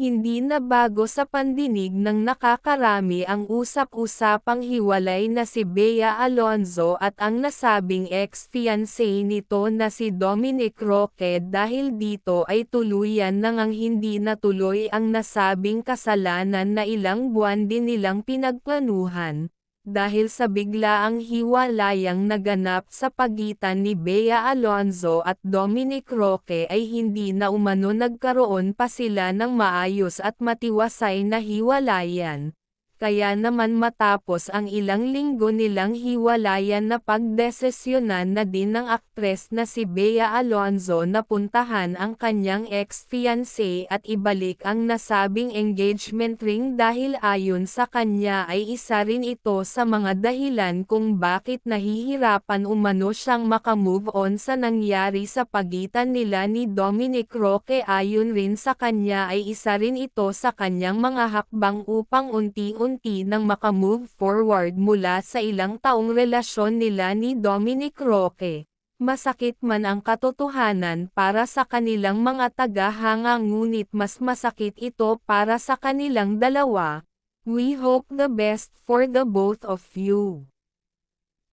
Nabago sa pandinig ng nakakarami ang usap-usapang hiwalay na si Bea Alonzo at ang nasabing ex-fiancé nito na si Dominic Roque dahil dito ay tuluyan nang ang hindi natuloy ang nasabing kasalanan na ilang buwan din nilang pinagplanuhan dahil sa biglaang hiwalayang naganap sa pagitan ni Bea Alonzo at Dominic Roque ay hindi na umano nagkaroon pa sila ng maayos at matiwasay na hiwalayan. Kaya naman matapos ang ilang linggo nilang hiwalayan na pagdesisyonan na din ng aktres na si Bea Alonzo na puntahan ang kanyang ex-fiancé at ibalik ang nasabing engagement ring dahil ayon sa kanya ay isa rin ito sa mga dahilan kung bakit nahihirapan umano siyang makamove on sa nangyari sa pagitan nila ni Dominic Roque. Ayon rin sa kanya ay isa rin ito sa kanyang mga hakbang upang unti-unti unti nang makamove forward mula sa ilang taong relasyon nila ni Dominic Roque. Masakit man ang katotohanan para sa kanilang mga tagahanga ngunit mas masakit ito para sa kanilang dalawa. We hope the best for the both of you.